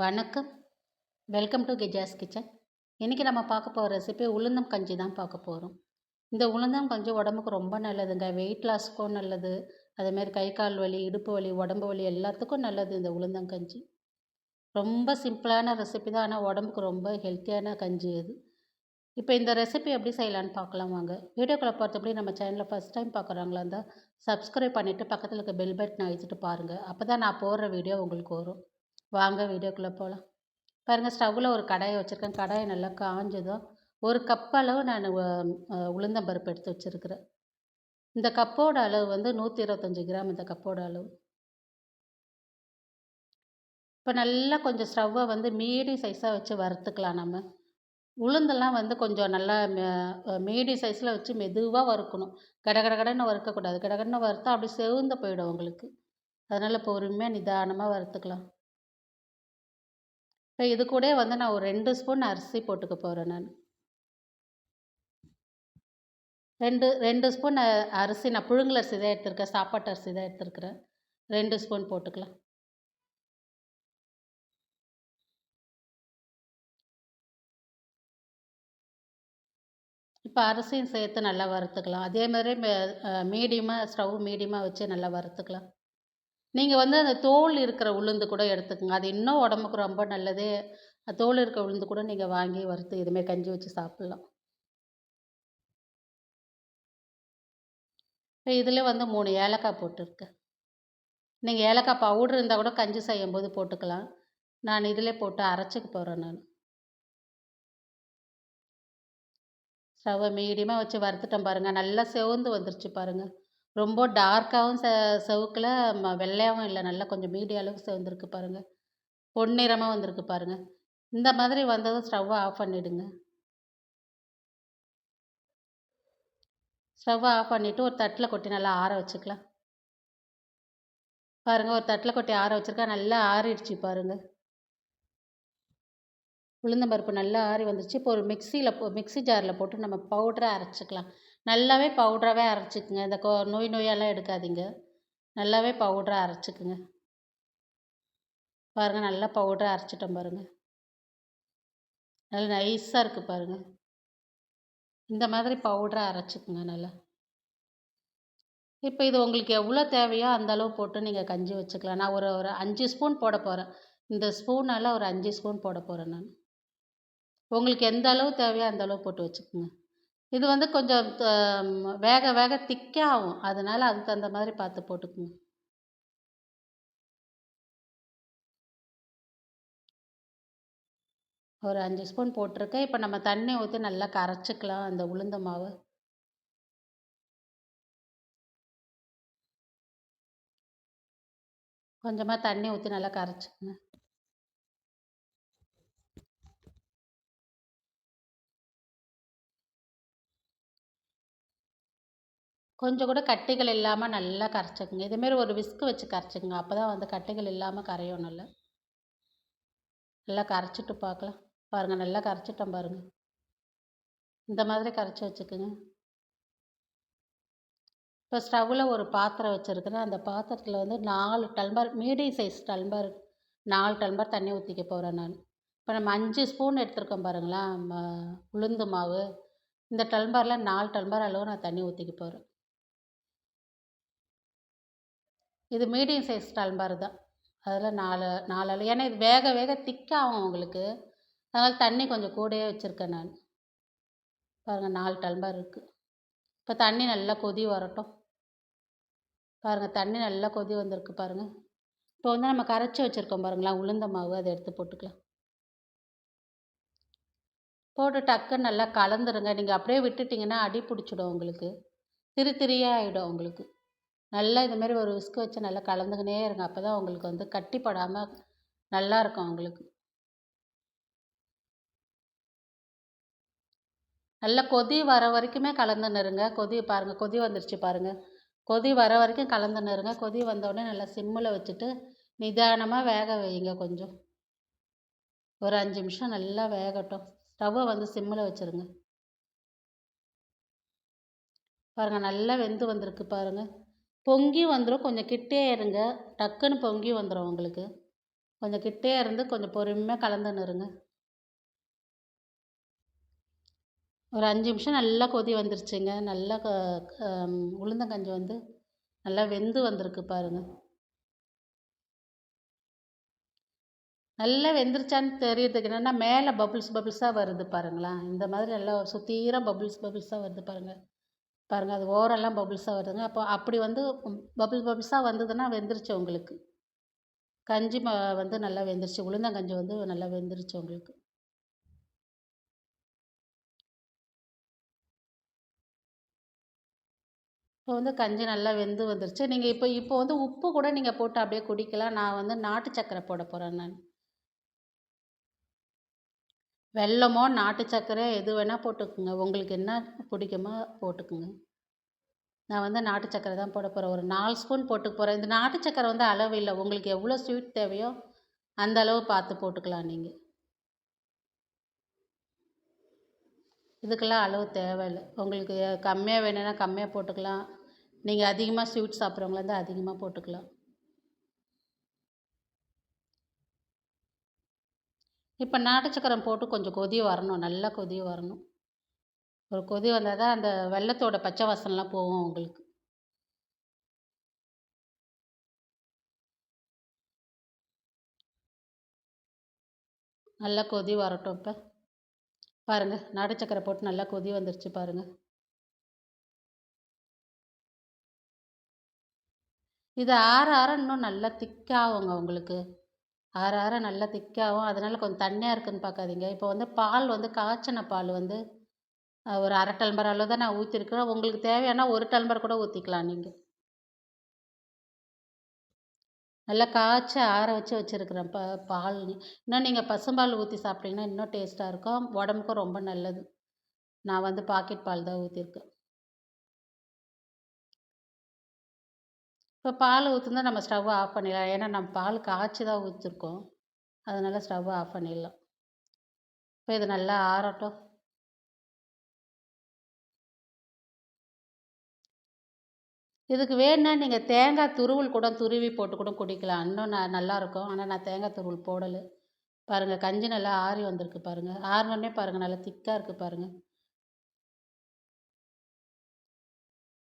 வணக்கம். Welcome to கெஜாஸ் kitchen இன்றைக்கி நம்ம பார்க்க போகிற ரெசிபி உளுந்தம் கஞ்சி தான் பார்க்க போகிறோம் இந்த உளுந்தம் கஞ்சி உடம்புக்கு ரொம்ப நல்லதுங்க. வெயிட் லாஸ்க்கும் நல்லது. அதேமாரி கை கால் வலி இடுப்பு வலி உடம்பு வலி எல்லாத்துக்கும் நல்லது இந்த உளுந்தங்கஞ்சி ரொம்ப சிம்பிளான ரெசிபி தான். ஆனால் உடம்புக்கு ரொம்ப ஹெல்த்தியான கஞ்சி இது இப்போ இந்த ரெசிபி எப்படி செய்யலான்னு பார்க்கலாம் வாங்க. வீடியோக்களை பார்த்தபடி நம்ம சேனலில் ஃபஸ்ட் டைம் பார்க்குறாங்களா இருந்தால் சப்ஸ்கிரைப் பண்ணிவிட்டு பக்கத்தில் இருக்க பெல் பட்டன் அழிச்சிட்டு பாருங்கள் அப்போ தான் நான் போடுற வீடியோ உங்களுக்கு வரும். வாங்க வீடியோக்குள்ளே போகலாம் பாருங்கள் ஸ்டவ்வில் ஒரு கடாயை வச்சுருக்கேன். கடாயை நல்லா காஞ்சதும் ஒரு கப் அளவு நான் உளுந்தம்பருப்பு எடுத்து வச்சுருக்கிறேன். இந்த கப்போட அளவு வந்து நூற்றி இருபத்தஞ்சி கிராம் இந்த கப்போட அளவு. இப்போ நல்லா கொஞ்சம் ஸ்டவ்வை வந்து மீடி சைஸாக வச்சு வறுத்துக்கலாம் நம்ம. உளுந்தெல்லாம் வந்து கொஞ்சம் நல்லா மீடி சைஸில் வச்சு மெதுவாக வறுக்கணும். கட கட வறுக்கக்கூடாது. கடகடன்னு வறுத்தா அப்படி செவுந்த போயிடும் உங்களுக்கு. அதனால் பொறுமையாக நிதானமாக வறுத்துக்கலாம். இது கூட வந்து நான் ஒரு ரெண்டு ஸ்பூன் அரிசி போட்டுக்க போகிறேன் நான். ரெண்டு ரெண்டு ஸ்பூன் அரிசி நான் புழுங்கல் அரிசி தான் எடுத்துருக்கேன் சாப்பாட்டு அரிசி தான் எடுத்துருக்குறேன். ரெண்டு ஸ்பூன் போட்டுக்கலாம். இப்போ அரிசியும் சேர்த்து நல்லா வறுத்துக்கலாம். அதே மாதிரி மீடியமாக ஸ்டவ் மீடியமாக வச்சு நல்லா வறுத்துக்கலாம். நீங்கள் வந்து அந்த தோல் இருக்கிற உளுந்து கூட எடுத்துக்கோங்க. அது இன்னும் உடம்புக்கு ரொம்ப நல்லது. தோல் இருக்கிற உளுந்து கூட நீங்கள் வாங்கி வறுத்து இதுமாரி கஞ்சி வச்சு சாப்பிட்லாம். இப்போ இதில் வந்து மூணு ஏலக்காய் போட்டிருக்கேன். நீங்கள் ஏலக்காய் பவுட்ரு இருந்தால் கூட கஞ்சி செய்யும் போது போட்டுக்கலாம். நான் இதில் போட்டு அரைச்சிக்க போகிறேன் நான். ஸ்டவ்வை மீடியமாக வச்சு வறுத்துட்டேன் பாருங்கள் நல்லா செவந்து வந்துருச்சு பாருங்கள் ரொம்ப டார்க்காகவும் ச செவக்கல ம வெள்ளையாகவும் இல்லை. நல்லா கொஞ்சம் மீடியம் அளவுக்கு செவந்திருக்கு பாருங்கள் பொன்னிறமாக வந்திருக்கு பாருங்கள் இந்த மாதிரி வந்ததும் ஸ்டவ்வை ஆஃப் பண்ணிவிடுங்க ஸ்டவ்வை ஆஃப் பண்ணிவிட்டு ஒரு தட்டில் கொட்டி நல்லா ஆற வச்சுக்கலாம். பாருங்கள் ஒரு தட்டில் கொட்டி ஆற வச்சுருக்கா நல்லா ஆறிடுச்சு பாருங்கள் உளுந்தம்பருப்பு நல்லா ஆறி வந்துருச்சு. இப்போ ஒரு மிக்சியில் போ மிக்சி ஜாரில் போட்டு நம்ம பவுடரை அரைச்சிக்கலாம். நல்லாவே பவுடராகவே அரைச்சிக்குங்க. இந்த கோ நொய் நோயெல்லாம் எடுக்காதீங்க. நல்லாவே பவுடராக அரைச்சிக்குங்க. பாருங்கள் நல்லா பவுடராக அரைச்சிட்டோம் பாருங்கள் நல்லா நைஸாக இருக்குது பாருங்கள் இந்த மாதிரி பவுடராக அரைச்சிக்குங்க நல்லா. இப்போ இது உங்களுக்கு எவ்வளோ தேவையோ அந்த அளவு போட்டு நீங்கள் கஞ்சி வச்சுக்கலாம். நான் ஒரு ஒரு அஞ்சு ஸ்பூன் போட போகிறேன் இந்த ஸ்பூனால் ஒரு அஞ்சு ஸ்பூன் போட போகிறேன் நான். உங்களுக்கு எந்த அளவு தேவையோ அந்த அளவு போட்டு வச்சுக்கோங்க. இது வந்து கொஞ்சம் வேக வேக திக்காக ஆகும் அதனால் அதுக்கு தகுந்த மாதிரி பார்த்து போட்டுக்கோங்க. ஒரு அஞ்சு ஸ்பூன் போட்டிருக்கேன். இப்போ நம்ம தண்ணி ஊற்றி நல்லா கரைச்சிக்கலாம் அந்த உளுந்த மாவை. கொஞ்சமாக தண்ணி ஊற்றி நல்லா கரைச்சிக்கங்க. கொஞ்சம் கூட கட்டிகள் இல்லாமல் நல்லா கரைச்சிக்குங்க. இதுமாரி ஒரு விஸ்க்கு வச்சு கரைச்சிக்கோங்க. அப்போ தான் வந்து கட்டிகள் இல்லாமல் கரையும் நல்லா. நல்லா கரைச்சிட்டு பார்க்கலாம். பாருங்கள் நல்லா கரைச்சிட்டோம் பாருங்கள் இந்த மாதிரி கரைச்சி வச்சுக்கோங்க. இப்போ ஸ்டவ்வில் ஒரு பாத்திரம் வச்சுருக்குறேன். அந்த பாத்திரத்தில் வந்து நாலு டல்பர் மீடியம் சைஸ் டல்பர் நாலு டல்பர் தண்ணி ஊற்றிக்க போகிறேன் நான். இப்போ நம்ம அஞ்சு ஸ்பூன் எடுத்துருக்கோம் பாருங்களேன் உளுந்து மாவு. இந்த டல்பரில் நாலு டல்பர் அளவு நான் தண்ணி ஊற்றிக்க போகிறேன் இது மீடியம் சைஸ் டம்ளர் தான் அதில் நாலு நாலு அளவு ஏன்னா இது வேக வேக திக்காகும் உங்களுக்கு. அதனால் தண்ணி கொஞ்சம் கூடயே வச்சுருக்கேன் நான். பாருங்கள் நாலு டம்ளர் இருக்குது இப்போ தண்ணி நல்லா கொதி வரட்டும். பாருங்கள் தண்ணி நல்லா கொதி வந்திருக்கு பாருங்கள் இப்போ வந்து நம்ம கரைச்சி வச்சுருக்கோம் பாருங்களா உளுந்த மாவு அதை எடுத்து போட்டுக்கலாம். போட்டு டக்குன்னு நல்லா கலந்துருங்க. நீங்கள் அப்படியே விட்டுட்டிங்கன்னா அடி பிடிச்சிடும் உங்களுக்கு. திரி திரியாக ஆகிடும் உங்களுக்கு. நல்லா இதுமாரி ஒரு விஸ்க் வச்சு நல்லா கலந்துக்கினே இருங்க. அப்போ தான் உங்களுக்கு வந்து கட்டிப்படாமல் நல்லாயிருக்கும் உங்களுக்கு. நல்லா கொதி வர வரைக்குமே கலந்துன்னு இருங்க கொதி பாருங்கள் கொதி வந்துருச்சு பாருங்கள் கொதி வர வரைக்கும் கலந்துன்னு இருங்க கொதி வந்தோடனே நல்லா சிம்மில் வச்சுட்டு நிதானமாக வேக வைங்க கொஞ்சம். ஒரு அஞ்சு நிமிஷம் நல்லா வேகட்டும். ஸ்டவ்வை வந்து சிம்மில் வச்சுருங்க. பாருங்கள் நல்லா வெந்து வந்திருக்கு பாருங்கள் பொங்கி வந்துடும் கொஞ்சம் கிட்டே இருங்க. டக்குன்னு பொங்கி வந்துடும் உங்களுக்கு. கொஞ்சம் கிட்டே இருந்து கொஞ்சம் பொறுமையாக கலந்துன்னு இருங்க ஒரு அஞ்சு நிமிஷம் நல்லா கொதி வந்துருச்சுங்க. நல்லா க உளுந்தங்கஞ்சி வந்து நல்லா வெந்து வந்திருக்கு பாருங்கள் நல்லா வெந்துருச்சான்னு தெரியறதுக்கு என்னென்னா மேலே பபுள்ஸ் பபுள்ஸாக வருது பாருங்களேன். இந்த மாதிரி நல்லா சுத்தீரம் பபுள்ஸ் பபுள்ஸாக வருது பாருங்கள் பாருங்கள் அது ஓரெல்லாம் பபுள்ஸாக வருதுங்க. அப்போ அப்படி வந்து பபுள்ஸ் பபுள்ஸாக வந்ததுன்னா வெந்துருச்சு உங்களுக்கு. கஞ்சி ம வந்து நல்லா வெந்துருச்சு. உளுந்தங்கஞ்சி வந்து நல்லா வெந்துருச்சு உங்களுக்கு. இப்போ வந்து கஞ்சி நல்லா வெந்து வந்துருச்சு. நீங்கள் இப்போ இப்போ வந்து உப்பு கூட நீங்கள் போட்டு அப்படியே குடிக்கலாம். நான் வந்து நாட்டு சக்கரை போட போகிறேன் நான். வெல்லமோ நாட்டு சர்க்கரை எது வேணால் போட்டுக்குங்க. உங்களுக்கு என்ன பிடிக்குமோ போட்டுக்குங்க. நான் வந்து நாட்டு சக்கரை தான் போட போகிறேன் ஒரு நாலு ஸ்பூன் போட்டுக்க போகிறேன் இந்த நாட்டு சக்கரை வந்து அளவு இல்லை. உங்களுக்கு எவ்வளோ ஸ்வீட் தேவையோ அந்த அளவு பார்த்து போட்டுக்கலாம் நீங்கள் இதுக்கெல்லாம் அளவு தேவையில்லை. உங்களுக்கு கம்மியாக வேணும்னா கம்மியாக போட்டுக்கலாம். நீங்கள் அதிகமாக ஸ்வீட் சாப்பிட்றவங்களா இருந்தால் அதிகமாக போட்டுக்கலாம். இப்போ நாட்டு போட்டு கொஞ்சம் கொதி வரணும் நல்லா கொதி வரணும். ஒரு கொதி வந்தால் தான் அந்த வெள்ளத்தோட பச்சை வாசனைலாம் போகும் உங்களுக்கு. நல்லா கொதி வரட்டும் இப்போ. பாருங்கள் நாட்டுச்சக்கரை போட்டு நல்லா கொதி வந்துருச்சு பாருங்கள் இது ஆற ஆற இன்னும் நல்லா திக்காகுங்க உங்களுக்கு. ஆற ஆற நல்லா திக்காகும் அதனால் கொஞ்சம் தண்ணியாக இருக்குதுன்னு பார்க்காதீங்க இப்போ வந்து பால் வந்து காய்ச்சின பால் வந்து ஒரு அரை டம்ளர் அளவு தான் நான் ஊற்றிருக்கிறேன் உங்களுக்கு தேவையானா ஒரு டம்ளர் கூட ஊற்றிக்கலாம் நீங்கள் நல்லா காய்ச்சி ஆற வச்சு வச்சுருக்குறேன் ப பால் இன்னும் நீங்கள் பசும்பால் ஊற்றி சாப்பிட்டீங்கன்னா இன்னும் டேஸ்ட்டாக இருக்கும். உடம்புக்கும் ரொம்ப நல்லது. நான் வந்து பாக்கெட் பால் தான் ஊற்றிருக்கேன் இப்போ பால் ஊற்றுனா நம்ம ஸ்டவ்வை ஆஃப் பண்ணிடலாம். ஏன்னா நம்ம பால் காய்ச்சி தான் ஊற்றிருக்கோம் அதனால் ஸ்டவ்வை ஆஃப் பண்ணிடலாம். இப்போ இது நல்லா ஆறட்டும். இதுக்கு வேணுன்னா நீங்கள் தேங்காய் துருவல் கூட துருவி போட்டு கூட குடிக்கலாம். இன்னும் ந நல்லாயிருக்கும் ஆனால் நான் தேங்காய் துருவல் போடலை. பாருங்கள் கஞ்சி நல்லா ஆறி வந்திருக்கு பாருங்கள் ஆறினோடனே பாருங்கள் நல்லா திக்காக இருக்குது பாருங்கள்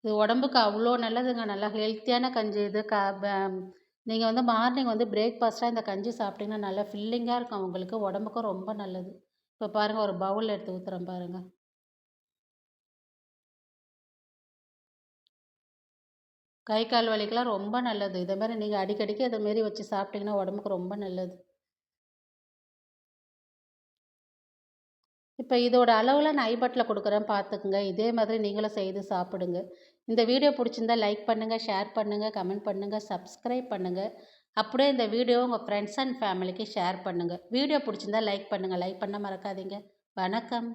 இது உடம்புக்கு அவ்வளோ நல்லதுங்க. நல்லா ஹெல்த்தியான கஞ்சி இது. க நீங்கள் வந்து மார்னிங் வந்து பிரேக்ஃபாஸ்ட்டாக இந்த கஞ்சி சாப்பிட்டீங்கன்னா நல்லா ஃபில்லிங்காக இருக்கும் உங்களுக்கு. உடம்புக்கும் ரொம்ப நல்லது. இப்போ பாருங்கள் ஒரு பவுலில் எடுத்து ஊற்றுறேன் பாருங்கள் கை கால் வலிக்கெலாம் ரொம்ப நல்லது. இதை மாதிரி நீங்கள் அடிக்கடிக்கு இதை மாரி வச்சு சாப்பிட்டிங்கன்னா உடம்புக்கு ரொம்ப நல்லது. இப்போ இதோட அளவில் நான் ஐபட்டில் கொடுக்குறேன் பார்த்துக்குங்க இதே மாதிரி நீங்களும் செய்து சாப்பிடுங்க. இந்த வீடியோ பிடிச்சிருந்தா லைக் பண்ணுங்கள் ஷேர் பண்ணுங்கள் கமெண்ட் பண்ணுங்கள் சப்ஸ்கிரைப் பண்ணுங்கள் அப்படியே இந்த வீடியோ உங்கள் ஃப்ரெண்ட்ஸ் அண்ட் ஃபேமிலிக்கு ஷேர் பண்ணுங்கள் வீடியோ பிடிச்சிருந்தா லைக் பண்ணுங்கள் லைக் பண்ண மறக்காதீங்க. வணக்கம்.